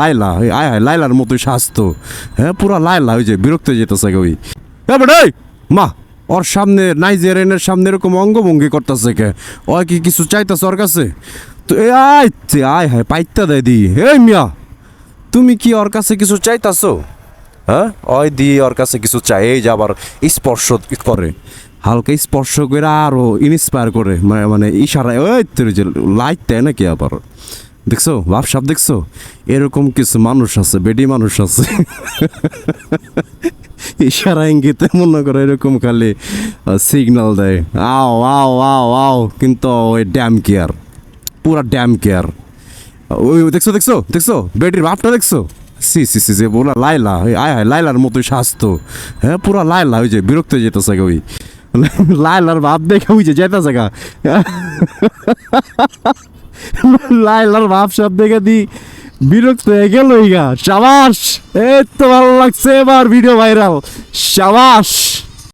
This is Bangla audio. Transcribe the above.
লাইলা আয় হায় লাইলার মতোই স্বাস্থ্য। হ্যাঁ পুরা লাইলা ওই যে বিরক্ত হয়ে যেতেছে ওই। এই, মা ওর সামনে নাইজেরিয়ানের সামনে এরকম অঙ্গভঙ্গি করতেছে কে? ও কি কিছু চাইতেছে ওর কাছে? তো এ আয় আয় হায় পাইতা দেয় দি। এই মিয়া তুমি কি ওর কাছে কিছু চাইতাছো? হ্যাঁ ওই দিয়ে ওর কাছে কিছু চাই এই যে আবার স্পর্শ করে। হালকা স্পর্শ করে আরও ইন্সপায়ার করে মানে মানে ইশারায় ওই লাইট দেয় নাকি আবার? দেখছ? বাপ সাপ দেখছ? এরকম কিছু মানুষ আছে, বেডি মানুষ আছে। ইশারা ইঙ্গিতে মনে করে এরকম খালি সিগনাল দেয়। আও আও আও আও, কিন্তু ওই ড্যাম কেয়ার পুরা ড্যাম কেয়ার ওই দেখছ দেখছ দেখছ? বেটির ভাবটা দেখছ? সি সি সি সি পুরা লাইলা আয় হায় লাইলার মতোই স্বাস্থ্য। হ্যাঁ পুরা লাইলা ওই যে বিরক্ত যেতেছে ওই। লাইলার ভাব দেখে ওই যে যেতেছে গা। লাইলার ভাব সব দেখে দি, বিরক্ত হয়ে গেল গা সাবাস! এই তো ভালো লাগছে এবার ভিডিও ভাইরাল সাবাস!